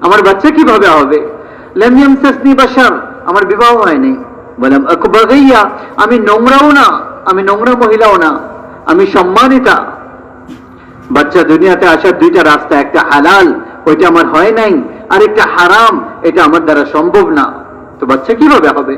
আমার বাচ্চা কীভাবে হবে? লেমিয়াম সেসনি বাসার আমার বিবাহ হয়নি। বললাম আকবগাইয়া আমি নোংরাও না, আমি নোংরা মহিলাও না, আমি সম্মানিতা। বাচ্চা দুনিয়াতে আসার দুইটা রাস্তা, একটা হালাল, ওইটা আমার হয় নাই আর একটা হারাম, এটা আমার দ্বারা সম্ভব না। তো বাচ্চা কীভাবে হবে?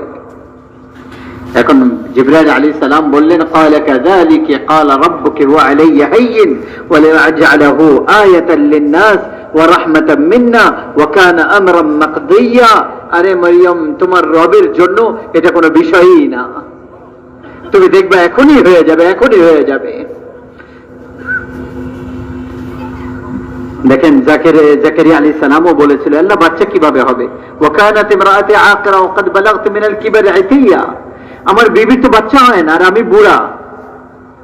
এখন জিব্রাইল আলী সালাম বললেন قال كذلك قال ربك وعلي هين ولنجعله آية للناس ورحمة منا وكان أمرا مقضيا আরে মরিয়ম তোমার রবের জন্য এটা কোনো বিষয়ই না তুমি দেখবে এখনই হয়ে যাবে এখনই হয়ে যাবে দেখেন জাকের জাকারিয়া আলী সালামও বলেছিল আল্লাহ বাচ্চা কিভাবে হবে ওয়াকানাত ইমরাআতি আকরা ওয়া ক্বাদ বালাগত মিন আল কিবার ইতিয়া আমার বিবি তো বাচ্চা হয় না আর আমি বুড়া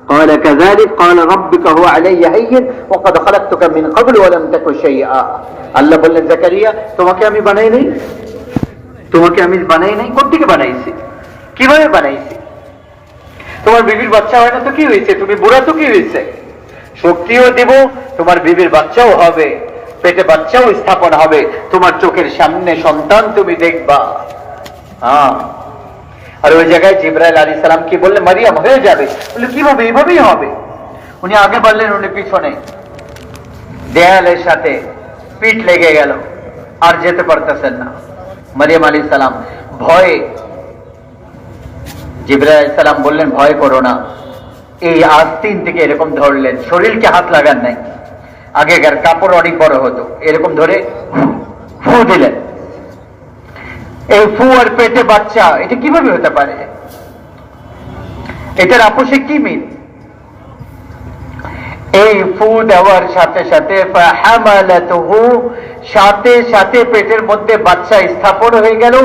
قال كذلك قال ربك هو علي هين وقد خلقتك من قبل ولم تك شيئا আল্লাহ বললেন জাকারিয়া তোমাকে আমি বানাই নাই তোমাকে আমি বানাই নাই কোত্থেকে বানাইছি কিভাবে বানাইছি তোমার বিবির বাচ্চা হয় না তো কি হয়েছে তুমি বুড়া তো কি হয়েছে শক্তিও দেব তোমার বিবির বাচ্চাও হবে পেটে বাচ্চাও স্থাপন হবে তোমার চোখের সামনে সন্তান তুমি দেখবা হ্যাঁ আর ওই জায়গায় জিব্রাইল আলী সালাম কি বললে, মারিয়াম, হয়ে যাবে। বলে কীভাবে এইভাবেই হবে। উনি আগে বললেন, উনি পিছনে। দেয়ালের সাথে পিঠ লেগে গেল, আর যেতে পারতেছেন না। মারিয়াম আলী সালাম ভয়ে, জিব্রাইল সালাম বললেন, ভয় করো না। এই আস্তিন থেকে এরকম ধরলেন, শরীরকে হাত লাগান নাই। আগেকার কাপড় অনেক বড় হতো, এরকম ধরে ফু দিলেন। এই ফুয়ার পেটে বাচ্চা, এটা কীভাবে হতে পারে? এটার আপোষে কি মিল? এই ফু দেওয়ার সাথে সাথে সাথে সাথে পেটের মধ্যে বাচ্চা স্থাপন হয়ে গেল।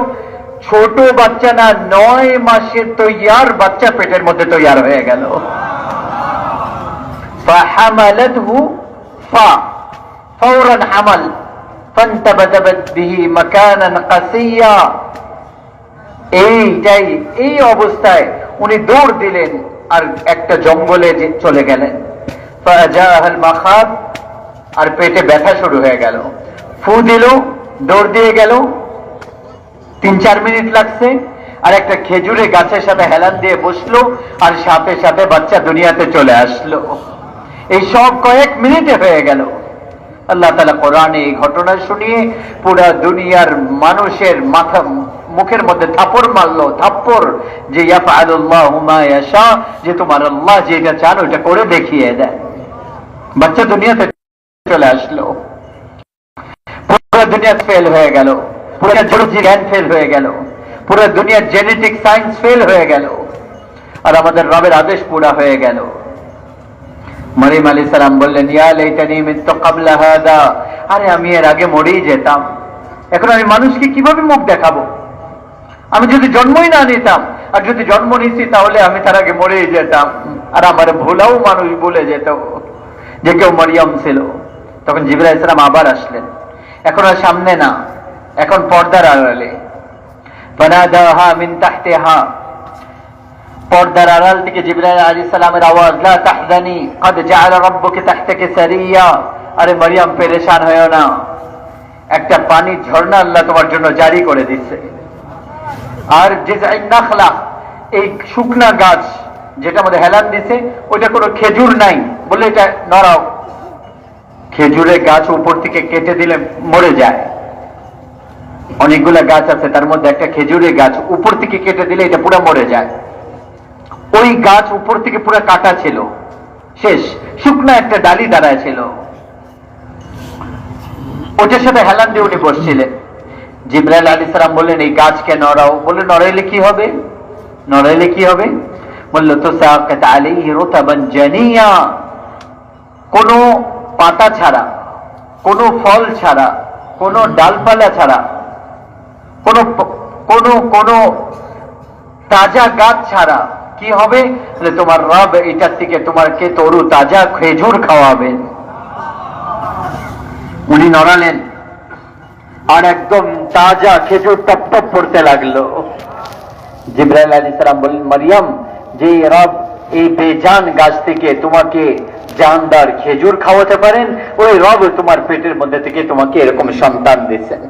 ছোট বাচ্চা না, নয় মাসের তৈয়ার বাচ্চা পেটের মধ্যে তৈয়ার হয়ে গেল। হামালাত হু ফা ফৌরান হামাল। এইটাই এই অবস্থায় উনি দৌড় দিলেন আর একটা জঙ্গলে চলে গেলেন। আর পেটে ব্যথা শুরু হয়ে গেল। ফু দিল, দৌড় দিয়ে গেল। তিন চার মিনিট লাগছে, আর একটা খেজুরে গাছের সাথে হেলান দিয়ে বসল, আর সাথে সাথে বাচ্চা দুনিয়াতে চলে আসলো। এই সব কয়েক মিনিটে হয়ে গেল। আল্লাহ তালা কোরআনে এই ঘটনা শুনিয়ে পুরা দুনিয়ার মানুষের মাথা, মুখের মধ্যে থাপড় মারলো। থাপ্পড় যে যে তোমার আল্লাহ যেটা চান ওটা করে দেখিয়ে দেয়। বাচ্চা দুনিয়াতে চলে আসলো। পুরো দুনিয়া ফেল হয়ে গেল। পুরো জ্ঞান ফেল হয়ে গেল। পুরো দুনিয়ার জেনেটিক সায়েন্স ফেল হয়ে গেল। আর আমাদের রবের আদেশ পুরা হয়ে গেল। মরিম আলী সালাম বললেন আরে, আমি এর আগে মরেই যেতাম। এখন আমি মানুষকে কীভাবে মুখ দেখাবো? আমি যদি জন্মই না নিতাম, আর যদি জন্ম নিছি, তাহলে আমি তার আগে মরেই যেতাম। আর আমার ভোলাও মানুষ বলে যেত, যে কেউ মরিয়ম ছিল। তখন জিবরা ইসলাম আবার আসলেন। এখন আর সামনে না, এখন পর্দার আড়ালে। ফানাদাহা মিন তাহতিহা। পর্দার আড়াল থেকে জিব্রাইল আলী সালামের আওয়াজ, লা তাহজানি, কদ জাআলা রাব্বুকে সারিয়া। আরে মারিয়াম, পেরেশান হয়েও না। একটা পানি ঝর্ণা আল্লাহ তোমার জন্য জারি করে দিচ্ছে। আর যে নাখলা, এই শুকনা গাছ যেটা আমাদের হেলান দিছে, ওইটা কোনো খেজুর নাই, বলে এটা নড়াও খেজুরের গাছ উপর থেকে কেটে দিলে মরে যায়। অনেকগুলা গাছ আছে, তার মধ্যে একটা খেজুরের গাছ উপর থেকে কেটে দিলে এটা পুরো মরে যায়। ওই গাছ উপর থেকে পুরো কাটা ছিল। শেষ, শুকনা একটা ডালি দাঁড়ায় ছিল। ওটার সাথে হেলান দিয়ে উনি বসছিলেন। জিব্রাইল আলী সালাম বললেন, এই গাছকে নড়াও? বলে নড়াইলে কি হবে? নড়াইলে কি হবে? বলল, তো জানিয়া, কোনো পাতা ছাড়া, কোনো ফল ছাড়া, কোনো ডালপালা ছাড়া, কোনো কোনো কোনো তাজা গাছ ছাড়া কি হবে? তোমার রব এটার থেকে তোমাকে তরু, তাজা খেজুর খাওয়াবেন উনি নড়ালেন। আর একদম তাজা খেজুর টপ টপ পড়তে লাগল। জিব্রাইল আলী সালাম বললেন, মারিয়াম যে রব এই বেজান গাছ থেকে তোমাকে জানদার খেজুর খাওয়াতে পারেন, ওই রব তোমার পেটের মধ্যে থেকে তোমাকে এরকম সন্তান দিচ্ছেন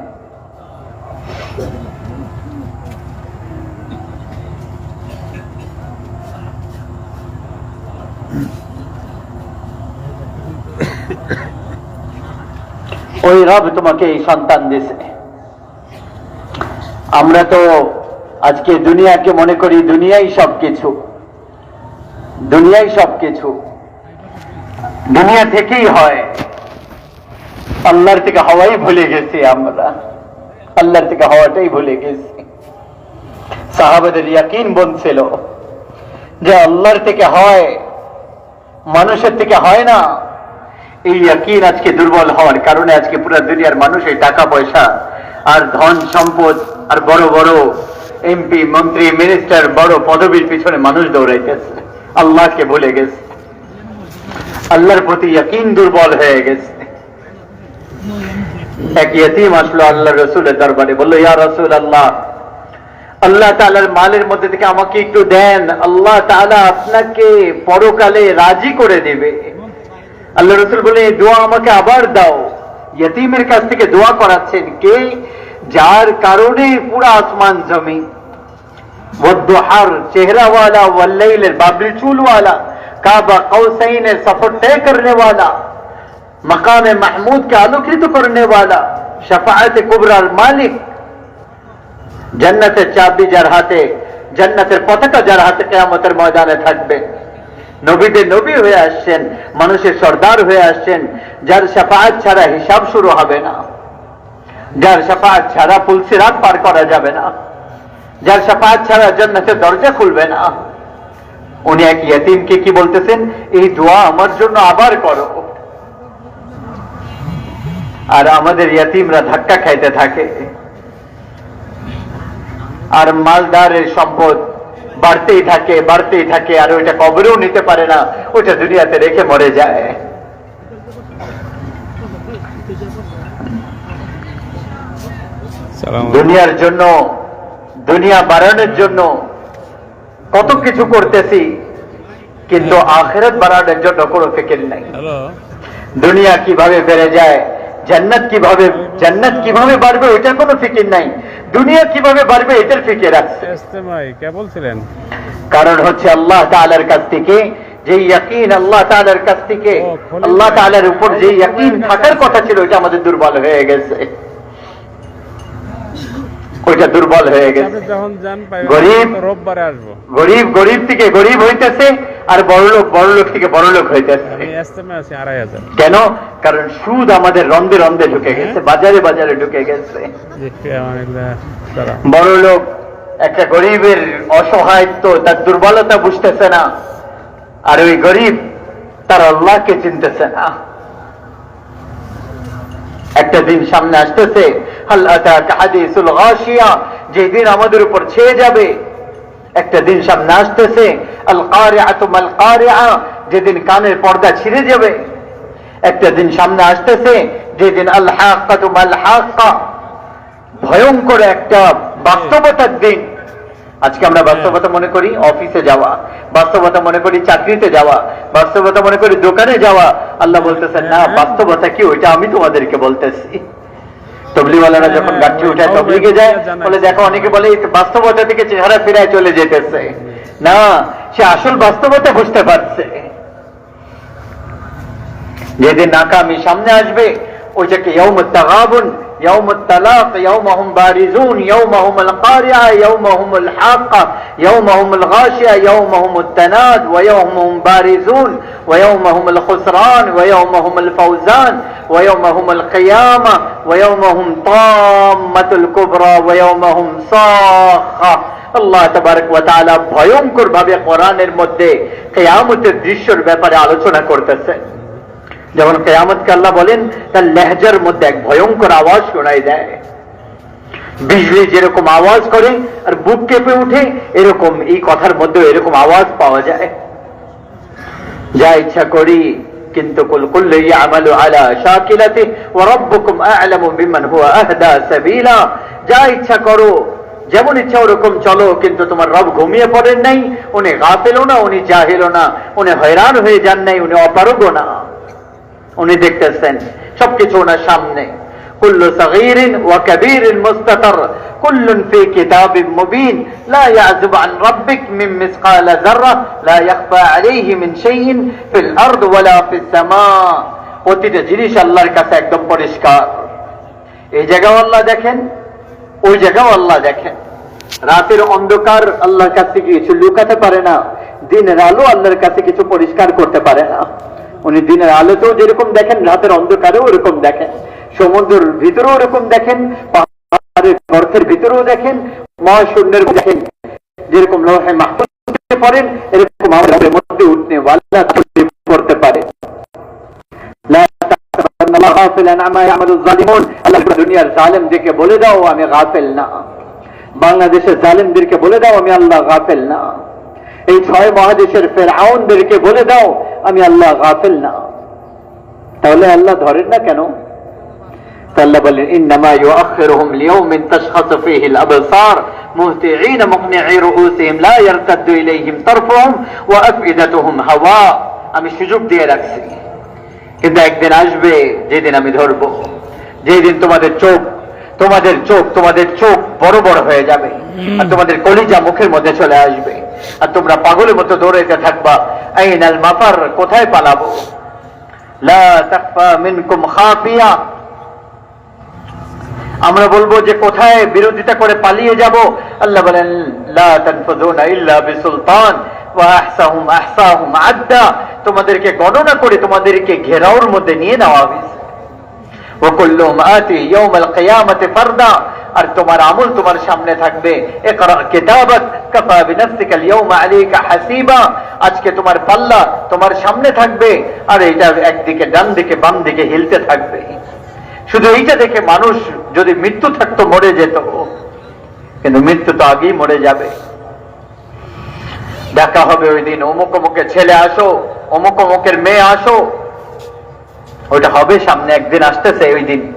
ওই রব তোমাকে এই সন্তান দিছে আমরা তো আজকে দুনিয়াকে মনে করি দুনিয়াই সবকিছু। দুনিয়াই সবকিছু। দুনিয়া থেকেই হয়। আল্লাহর থেকে হওয়াই ভুলে গেছি আমরা। আল্লাহর থেকে হওয়াটাই ভুলে গেছি। সাহাবাদের ইয়াকিন বলছিল যে আল্লাহর থেকে হয়, মানুষের থেকে হয় না। এই ইয়াকিন আজকে দুর্বল হওয়ার কারণে আজকে পুরো দুনিয়ার মানুষ এই টাকা পয়সা আর ধন সম্পদ আর বড় বড় এমপি, মন্ত্রী, মিনিস্টার, বড় পদবীর পিছনে মানুষ দৌড়াইতেছে। আল্লাহকে ভুলে গেছে। আল্লাহর প্রতি ইয়াকিন দুর্বল হয়ে গেছে। এক ইয়তিম আসলো আল্লাহ রসুলের দরবারে, বলল, ইয়া রসুল আল্লাহ আল্লাহ তাআলার মালের মধ্যে থেকে আমাকে একটু দেন। আল্লাহ তাআলা আপনাকে পরকালে রাজি করে দেবে। আল্লাহ রসুল বলে এই দোয়া আমাকে আবার দাও ইয়তিমের কাছ থেকে দোয়া করাচ্ছেন কে যার কারণে পুরো আসমান জমি वद्दुहर चेहरा वाला वल्लैल बाबरी चूल वाला काबा कौसैन सफर तय करने वाला मकाम महमूद के आलोकित करने वाला शफायत कुबरार मालिक জান্নাতের চাবি যার হাতে জান্নাতের পতাকা যার হাতে কেয়ামতের ময়দানে থাকবে নবীদের নবী হয়ে আসছেন, মানুষের সর্দার হয়ে আসছেন, যার সাফায়াত ছাড়া হিসাব শুরু হবে না। যার সাফায়াত ছাড়া পুলসিরাত পার করা যাবে না। যার সাফায়াত ছাড়া জান্নাতের দরজা খুলবে না। উনি এক ইয়তিমকে কি বলতেছেন? এই দোয়া আমার জন্য আবার করো। আর আমাদের ইয়তিমরা ধাক্কা খাইতে থাকে। আর মালদারের সম্পদ বাড়তেই থাকে বাড়তেই থাকে আর ওইটা কবরেও নিতে পারে না ওইটা দুনিয়াতে রেখে মরে যায়। দুনিয়ার জন্য দুনিয়া বাড়ানোর জন্য কত কিছু করতেছি কিন্তু আখেরাত বাড়ানোর জন্য কোনো ফিকির নাই। দুনিয়া কীভাবে বেড়ে যায় জান্নাত কীভাবে জান্নাত কীভাবে বাড়বে ওইটার কোনো ফিকির নাই। দুনিয়া কীভাবে বাড়বে এটার ফিকির আছে। কে বলছিলেন? কারণ হচ্ছে আল্লাহ তাআলার কাছ থেকে যে ইয়াকিন আল্লাহ তাআলার কাছ থেকে আল্লাহ তালার তাআলার উপর যে ইয়াকিন থাকার কথা ছিল ওইটা আমাদের দুর্বল হয়ে গেছে। ওইটা দুর্বল হয়ে গেছে। গরিব। গরিব গরিব থেকে গরিব হইতেছে আর বড়লোক বড়লোক থেকে বড়লোক হইতেছে। কেন? কারণ সুদ আমাদের রন্ধে রন্ধে ঢুকে গেছে বাজারে বাজারে ঢুকে গেছে। যে কে আমার এগুলা তারা। বড় লোক একটা গরিবের অসহায়ত্ব তার দুর্বলতা বুঝতেছে না। আর ওই গরিব তার আল্লাহকে চিনতেছে না। একটা দিন সামনে আসতেছে যেদিন আমাদের উপর ছেয়ে যাবে। একটা দিন সামনে আসতেছে যেদিন কানের পর্দা ছিঁড়ে যাবে। একটা দিন সামনে আসতেছে, যেদিন ভয়ঙ্কর একটা বাস্তবতার দিন। আজকে আমরা বাস্তবতা মনে করি অফিসে যাওয়া, বাস্তবতা মনে করি চাকরিতে যাওয়া, বাস্তবতা মনে করি দোকানে যাওয়া। আল্লাহ বলতেছেন, না, বাস্তবতা কি ওইটা আমি তোমাদেরকে বলতেছি। তবলিওয়ালারা যখন গাঠি উঠায় তবলিগে যায় বলে দেখো অনেকে বলে বাস্তবতা থেকে চেহারা ফিরায় চলে যেতেছে। না সে আসল বাস্তবতা বুঝতে পারছে। যেদিন নাকামি সামনে আসবে ওইটাকে যে তাগাবুন يوم الطلاق يوم هم بارزون يوم هم القارعة يوم هم الحاقة يوم هم الغاشية يوم هم التناد ويوم هم بارزون ويوم هم الخسران ويوم هم الفوزان ويوم هم القيامة ويوم هم طامة الكبرى ويوم هم صاخة আল্লাহ তাবারক ওয়া তাআলা ভয়ঙ্কর ভাবে কোরআনের মধ্যে কিয়ামতের দৃশ্যের ব্যাপারে আলোচনা করতেছেন যখন কেয়ামতকে আল্লাহ বলেন, তার লেহজার মধ্যে এক ভয়ঙ্কর আওয়াজ শোনাই দেয় বিজলি যেরকম আওয়াজ করে আর বুক কেঁপে উঠে এরকম এই কথার মধ্যে এরকম আওয়াজ পাওয়া যায়। যা ইচ্ছা করি, কিন্তু কুল কুল্লু ইয়ামালু আলা শাকিলাতি যা ইচ্ছা করো, যেমন ইচ্ছা ওরকম চলো, কিন্তু তোমার রব ঘুমিয়ে পড়েন নাই, উনি গাফেলও না, উনি জাহেলও না, উনি হয়রান হয়ে যান নাই, উনি অপারগও না। উনি দেখতেছেন, সবকিছু ওনার সামনে। কুল্লু ওয়া কাবীরিন মুস্তাতার কুল্লুন ফি লা আন রাব্বিক মিন যাররা, লা ইখফা আলাইহি মিন শাইইন ফিল আরদ ওয়া লা ফিস সামা। প্রতিটা জিনিস আল্লাহর কাছে একদম পরিষ্কার। এই জায়গাও আল্লাহ দেখেন, ওই জায়গাও আল্লাহ দেখেন। রাতের অন্ধকার আল্লাহর কাছে কিছু লুকাতে পারে না, দিনের আলো আল্লাহর কাছে কিছু পরিষ্কার করতে পারে না। উনি দিনের আলোতেও যেরকম দেখেন, রাতের অন্ধকারেও ওরকম দেখেন। সমুদ্রের ভিতরেও ওরকম দেখেন, পাহাড়ের গর্তের ভিতরেও দেখেন, মহাশূন্যের দেখেন। যেরকম লোহে মাহফুজে পড়েন এরকম আমাদের মধ্যে উঠনে ওয়াল্লাহ করতে পারে। বাংলাদেশের জালেমদেরকে বলে দাও, আমি আল্লাহ গাফেল না। এই ছয় মহাদেশের ফেরাউনদেরকে বলে দাও, আমি আল্লাহ গাফেল না। তাহলে আল্লাহ ধরেন না কেন? আল্লাহ বলেন, ইন্নামা ইউআখিরুহুম লিয়াউমিন তাশখাসু ফীহি আল-আবসার মুহতিঈন মুকনিঈ রুউসিহিম লা ইয়ারতাদ্দু ইলাইহিম তারফুহুম ওয়া আফইদাতুহুম হাওয়া। আমি সুযোগ দিয়ে রাখছি। কিন্তু একদিন আসবে, যেদিন আমি ধরবো। যেদিন তোমাদের চোখ তোমাদের চোখ তোমাদের চোখ বড় বড় হয়ে যাবে। আর তোমাদের কলিজা মুখের মধ্যে চলে আসবে। আর তোমরা পাগলের মতো দৌড়াইতে থাকবা। আইনাল মাফার কোথায় পালাবো? আমরা বলব যে কোথায় বিরোধিতা করে পালিয়ে যাব? আল্লাহ বলেন আদ্দা। তোমাদেরকে গণনা করে তোমাদেরকে ঘেরাওর মধ্যে নিয়ে নেওয়া হয়েছে। আর তোমার আমল তোমার সামনে থাকবে। আজকে তোমার পাল্লা তোমার সামনে থাকবে আর এটা একদিকে ডান দিকে বাম দিকে হিলতে থাকবে। শুধু এইটা দেখে মানুষ যদি মৃত্যু থাকতো মরে যেত। কিন্তু মৃত্যু তো আগেই মরে যাবে। দেখা হবে ওই দিন, অমুক অমুকের ছেলে আসো, অমুক অমুকের মেয়ে আসো। ওইটা হবে সামনে, একদিন আসতেছে ওই দিন।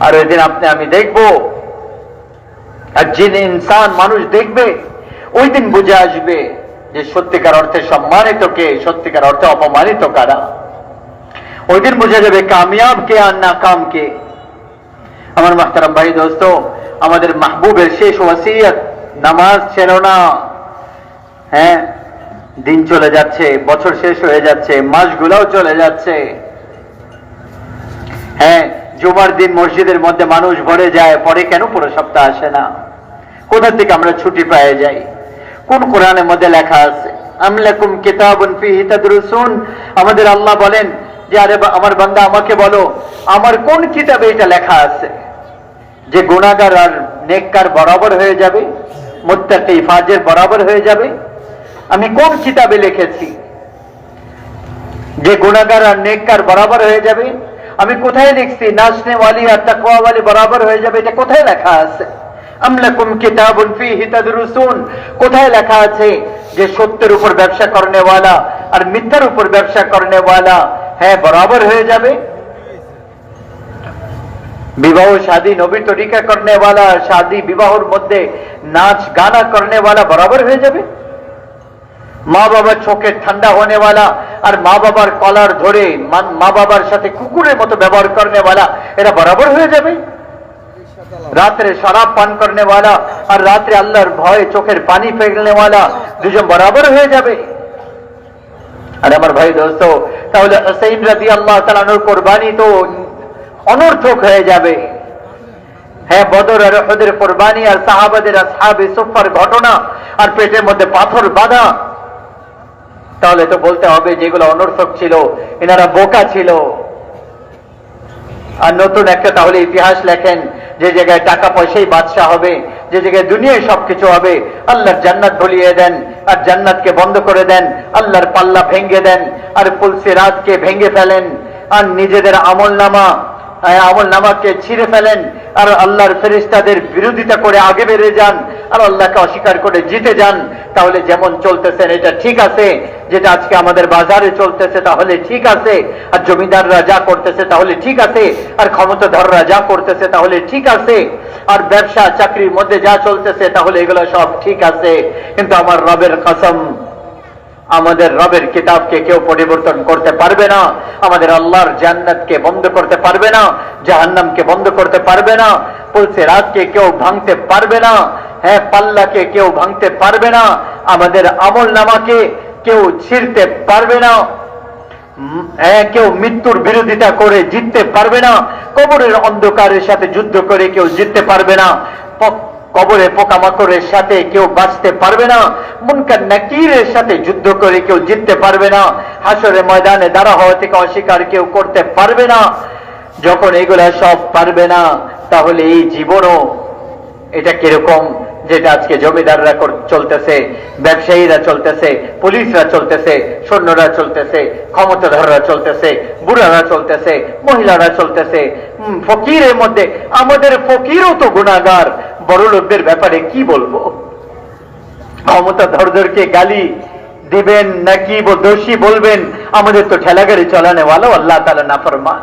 আর ওই দিন আপনি, আমি দেখব। আর যে ইনসান মানুষ দেখবে, ওই দিন বুঝে আসবে যে সত্যিকার অর্থে সম্মানিত কে, সত্যিকার অর্থে অপমানিত কারা। ওই দিন বোঝা যাবে কামিয়াব কে আর নাকাম কে। আমার মাহতারাম ভাই, দোস্ত, আমাদের মাহবুবের শেষ ওয়াসিয়ত, নামাজ ছিল না। হ্যাঁ দিন চলে যাচ্ছে, বছর শেষ হয়ে যাচ্ছে, মাসগুলোও চলে যাচ্ছে। হ্যাঁ জুমার দিন মসজিদের মধ্যে মানুষ ভরে যায়, পরে কেন পুরো সপ্তাহ আসে না? কোথা থেকে আমরা ছুটি পেয়ে যাই? কোন কোরআনের মধ্যে লেখা আছে আমলাকুম কিতাবুন আমাদের আল্লাহ বলেন যে, আরে আমার বান্দা, আমাকে বলো, আমার কোন কিতাবে এটা লেখা আছে? যে গুণাগার আর নেককার বরাবর হয়ে যাবে, মুত্তাকি ফাজের বরাবর হয়ে যাবে। আমি কোন কিতাবে লিখেছি? যে গুণাগার আর নেককার বরাবর হয়ে যাবে আমি কোথায় লিখছি? নাচনে ওয়ালি আর তাকওয়া ওয়ালি বরাবর হয়ে যাবে, এটা কোথায় লেখা আছে? আমলাকুম কিতাবুন ফীহি তাদরুসুন। কোথায় লেখা আছে যে সত্যের উপর ব্যবসা করনে ওয়ালা আর মিথ্যার উপর ব্যবসা করনে ওয়ালা হ্যাঁ বরাবর হয়ে যাবে। বিবাহ, শাদী, নবী তরিকা করনে ওয়ালা শাদী, বিবাহর মধ্যে নাচ গানা করনে ওয়ালা বরাবর হয়ে যাবে। মা বাবার চোখের ঠান্ডা হনে ওয়ালা আর মা বাবার কলার ধরে মা বাবার সাথে কুকুরের মতো ব্যবহার করনে ওয়ালা এরা বরাবর হয়ে যাবে। রাত্রে শরাব পান করনে ওয়ালা আর রাত্রে আল্লাহর ভয়ে চোখের পানি ফেলনে ওয়ালা দুজন বরাবর হয়ে যাবে। আর আমার ভাই দোস্ত, তাহলে হুসাইন রাজি আল্লাহ তালানোর কোরবানি তো অনর্থক হয়ে যাবে। হ্যাঁ বদর আর ওদের কোরবানি আর সাহাবাদের আসহাবে সুফার ঘটনা আর পেটের মধ্যে পাথর বাঁধা। তাহলে তো বলতে হবে যেগুলো অনর্থক ছিল, এনারা বোকা ছিল। আর নতুন একটা তাহলে ইতিহাস লেখেন, যে জায়গায় টাকা পয়সাই বাদশাহ হবে, যে জায়গায় দুনিয়ায় সবকিছু হবে, আল্লাহর জান্নাত ভুলিয়ে দেন, আর জান্নাতকে বন্ধ করে দেন, আল্লাহর পাল্লা ভেঙ্গে দেন, আর পুলসি রাতকে ভেঙ্গে ফেলেন, আর নিজেদের আমল নামা আমল নামাকে ছিঁড়ে ফেলেন, আর আল্লাহর ফেরিস্তাদের বিরোধিতা করে আগে বেড়ে যান, আর আল্লাহকে অস্বীকার করে জিতে যান। তাহলে যেমন চলতেছেন এটা ঠিক আছে যেটা আজকে আমাদের বাজারে চলতেছে, তাহলে ঠিক আছে। আর জমিদাররা যা করতেছে, তাহলে ঠিক আছে। আর ক্ষমতাধররা যা করতেছে, তাহলে ঠিক আছে। আর ব্যবসা, চাকরির মধ্যে যা চলতেছে, তাহলে এগুলো সব ঠিক আছে। কিন্তু আমার রবের কসম, আমাদের রবের কিতাবকে কেউ পরিবর্তন করতে পারবে না। আমাদের আল্লাহর জান্নাতকে বন্ধ করতে পারবে না। জাহান্নামকে বন্ধ করতে পারবে না। বলছে, রাতকে কেউ ভাঙতে পারবে না। হ্যাঁ পাল্লাকে কেউ ভাঙতে পারবে না। আমাদের আমল নামাকে কেউ ছিঁড়তে পারবে না। কেউ মৃত্যুর বিরোধিতা করে জিততে পারবে না। কবরের অন্ধকারের সাথে যুদ্ধ করে কেউ জিততে পারবে না। কবরে পোকামাকড়ের সাথে কেউ বাঁচতে পারবে না। মুনকার নাকিরের সাথে যুদ্ধ করে কেউ জিততে পারবে না। হাসরে ময়দানে দাঁড়া হওয়া থেকে অস্বীকার কেউ করতে পারবে না। যখন এগুলা সব পারবে না, তাহলে এই জীবনও এটা কীরকম? যেটা আজকে জমিদাররা চলতেছে, ব্যবসায়ীরা চলতেছে, পুলিশরা চলতেছে, সৈন্যরা চলতেছে, ক্ষমতাধররা চলতেছে, বুড়ারা চলতেছে, মহিলারা চলতেছে। ফকিরের মধ্যে, আমাদের ফকিরও তো গুণাগার বড় লোকদের ব্যাপারে কি বলব? ক্ষমতাধরদেরকে গালি দিবেন নাকি দোষী বলবেন? আমাদের তো ঠেলাগাড়ি চালানেওয়ালাও আল্লাহ তালা নাফরমান।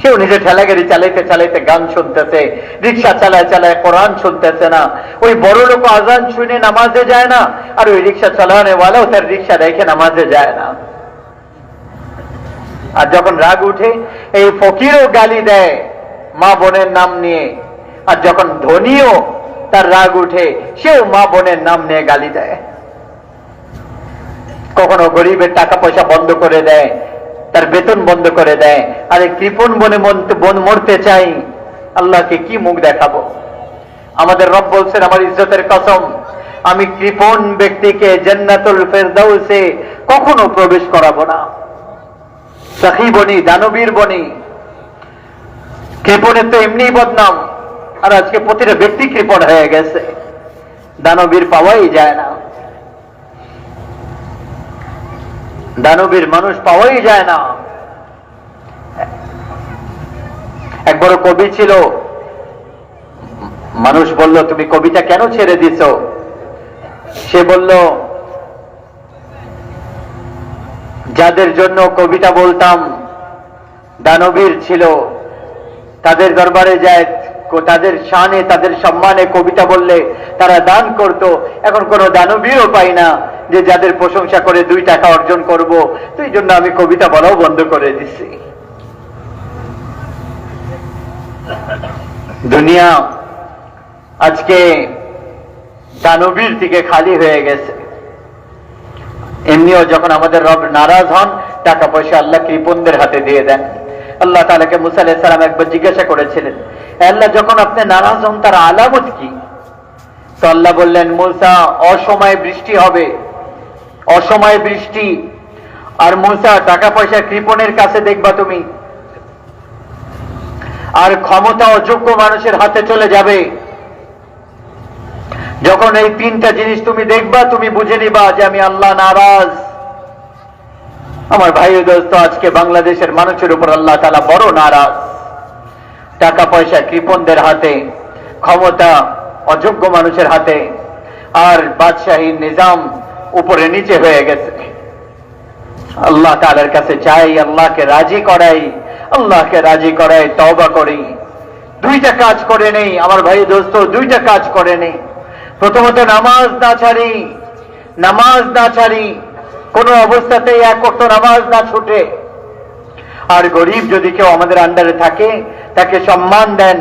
সেও নিজে ঠেলা গাড়ি চালাইতে চালাইতে গান শুনতেছে, রিক্সা চালায় চালায় কোরআন শুনতেছে না। ওই বড় লোক আজান শুনে নামাজে যায় না, আর ওই রিক্সা চালানে ওয়ালাও তার রিক্সা রেখে নামাজে যায় না। আর যখন রাগ উঠে, এই ফকিরও গালি দেয় মা বোনের নাম নিয়ে। আর যখন ধনীও তার রাগ উঠে, সেও মা বোনের নাম নিয়ে গালি দেয়। কখনো গরিবের টাকা পয়সা বন্ধ করে দেয় তার বেতন বন্ধ করে দেয়। আরে কৃপণ বনে বন মরতে চাই। আল্লাহকে কি মুখ দেখাবো? আমাদের রব বলছেন, আমার ইজ্জতের কসম, আমি কৃপণ ব্যক্তিকে জান্নাতুল ফেরদাউসে কখনো প্রবেশ করাবো না। সখী বনি, দানবীর বনি, কৃপণের তো এমনি বদনাম। আর আজকে প্রতিটা ব্যক্তি কৃপণ হয়ে গেছে। দানবীর পাওয়াই যায় না। দানবীর মানুষ পাওয়াই যায় না। এক বড় কবি ছিল, মানুষ বলল, তুমি কবিতা কেন ছেড়ে দিছ? সে বলল, যাদের জন্য কবিতা বলতাম, দানবীর ছিল, তাদের দরবারে যায় তাদের শানে, তাদের সম্মানে কবিতা বললে তারা দান করত। এখন কোনো দানবীরও পাই না যে যাদের প্রশংসা করে দুই টাকা অর্জন করব। তো এই জন্য আমি কবিতা বলাও বন্ধ করে দিচ্ছি দুনিয়া আজকে দানবীর থেকে খালি হয়ে গেছে। এমনিও যখন আমাদের রব নারাজ হন, টাকা পয়সা আল্লাহ কৃপনদের হাতে দিয়ে দেন। আল্লাহ তালাকে মুসা আলাইসালাম একবার জিজ্ঞাসা করেছিলেন আল্লাহ, যখন আপনি নারাজ হন, তার আলামত কি? তো আল্লাহ বললেন, মুসা, অসময়ে বৃষ্টি হবে, অসময়ে বৃষ্টি। আর মুসা টাকা পয়সা কৃপণের কাছে দেখবা তুমি। আর ক্ষমতা অযোগ্য মানুষের হাতে চলে যাবে। যখন এই তিনটা জিনিস তুমি দেখবা, তুমি বুঝে নিবা যে আমি আল্লাহ নারাজ। আমার ভাই দোস্ত, আজকে বাংলাদেশের মানুষের উপর আল্লাহ তালা বড় নারাজ। টাকা পয়সা কৃপনদের হাতে, ক্ষমতা অযোগ্য মানুষের হাতে, আর বাদশাহী নিজাম উপরে নিচে হয়ে গেছে। আল্লাহ তালার কাছে চাই, আল্লাহকে রাজি করাই, আল্লাহকে রাজি করাই, তওবা করি। দুইটা কাজ করে নেই, আমার ভাই দোস্ত, দুইটা কাজ করে নেই। প্রথমত নামাজ না ছাড়ি, নামাজ না ছাড়ি কোন অবস্থাতেই এক অক্ট নামাজ না ছুটে। আর গরিব যদি কেউ আমাদের আন্ডারে থাকে, তাকে সম্মান দেন।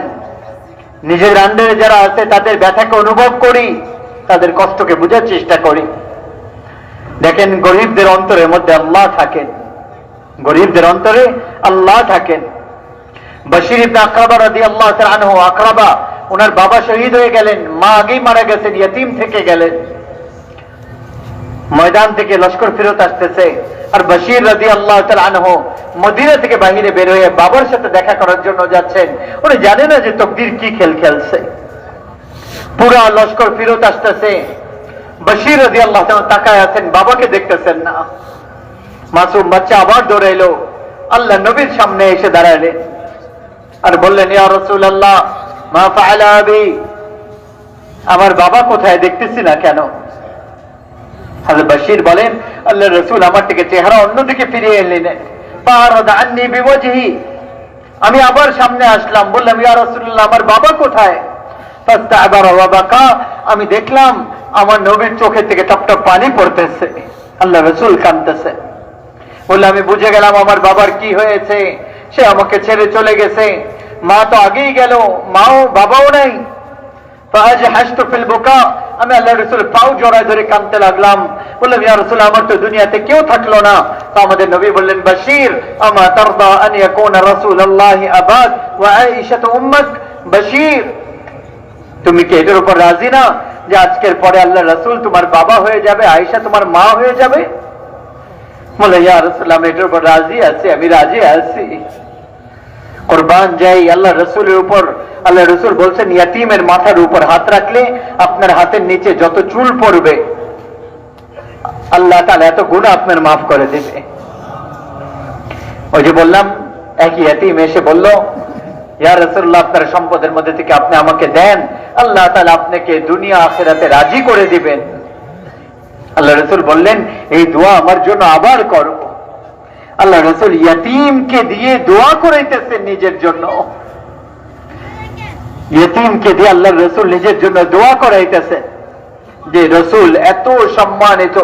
নিজের আন্ডারে যারা আছে, তাদের ব্যথাকে অনুভব করি, তাদের কষ্টকে বোঝার চেষ্টা করি। দেখেন, গরিবদের অন্তরের মধ্যে আল্লাহ থাকেন। গরিবদের অন্তরে আল্লাহ থাকেন। বশির ইবনে আকরাবা রাদিয়াল্লাহু তাআলা আনহু আকরাবা, ওনার বাবা শহীদ হয়ে গেলেন, মা আগেই মারা গেছেন, ইয়তিম থেকে গেলেন। ময়দান থেকে লস্কর ফেরত আসতেছে। আর বশির রাদি আল্লাহ আনহু মদিনা থেকে বাহিরে বের হয়ে বাবার সাথে দেখা করার জন্য যাচ্ছেন। উনি জানে না যে তকদির কি খেল খেলছে। পুরা লস্কর ফেরত আসতেছে। বশির রাদি আল্লাহ তাকায় আছেন, বাবাকে দেখতেছেন না। মাসুম বাচ্চা আবার দৌড়ে এলো আল্লাহ নবীর সামনে এসে দাঁড়ালেন। আর বললেন, ইয়া রসুল আল্লাহ মা আমার বাবা কোথায় দেখতেছি না কেন? হাজর বশির বলেন আল্লাহ রসুল আমার থেকে চেহারা অন্যদিকে ফিরিয়ে এলেন আমি আবার সামনে আসলাম, বললাম, ইয়া রাসূলুল্লাহ, আমার বাবা কোথায়? আমি দেখলাম, আমার নবীর চোখের থেকে টপ টপ পানি পড়তেছে। আল্লাহ রসুল কাঁদতেছে। বললে আমি বুঝে গেলাম, আমার বাবার কি হয়েছে? সে আমাকে ছেড়ে চলে গেছে। মা তো আগেই গেল, মাও বাবাও নাই। ফাজ হাসতু ফিল বুকা। আমি আল্লাহ রসুল পাও জড়ায় ধরে কাঁদতে লাগলাম। বললাম, ইয়া রসুল, আমার তো দুনিয়াতে কেউ থাকল না। তো আমাদের নবী বললেন, বাশির, আমা তারদা আন ইয়াকুনা রাসূলুল্লাহি আবাদ ওয়া আয়েশা উম্মাক? বাশির, তুমি কি এটার উপর রাজি না যে আজকের পরে আল্লাহ রসুল তোমার বাবা হয়ে যাবে, আয়েশা তোমার মা হয়ে যাবে? বলে ইয়া রসুল, আমি এটার উপর রাজি আছি, আমি রাজি আছি। কোরবান যাই আল্লাহ রসুলের উপর আল্লাহ রসুল বলছেন, ইয়াতিমের মাথার উপর হাত রাখলে আপনার হাতের নিচে যত চুল পড়বে, আল্লাহ তাহলে এত গুণ আপনার মাফ করে দেবে। ওই যে বললাম, এক ইয়াতিম এসে বলল, ইয়া রসুল্লাহ আপনার সম্পদের মধ্যে থেকে আপনি আমাকে দেন, আল্লাহ তাহলে আপনাকে দুনিয়া আখেরাতে রাজি করে দিবেন। আল্লাহ রসুল বললেন, এই দোয়া আমার জন্য আবার করো। আল্লাহ রসুল ইয়তিমকে দিয়ে দোয়া করাইতেছেন নিজের জন্য। ইয়তিমকে দিয়ে আল্লাহ রসুল নিজের জন্য দোয়া করাইতেছে। যে রসুল এত সম্মানিত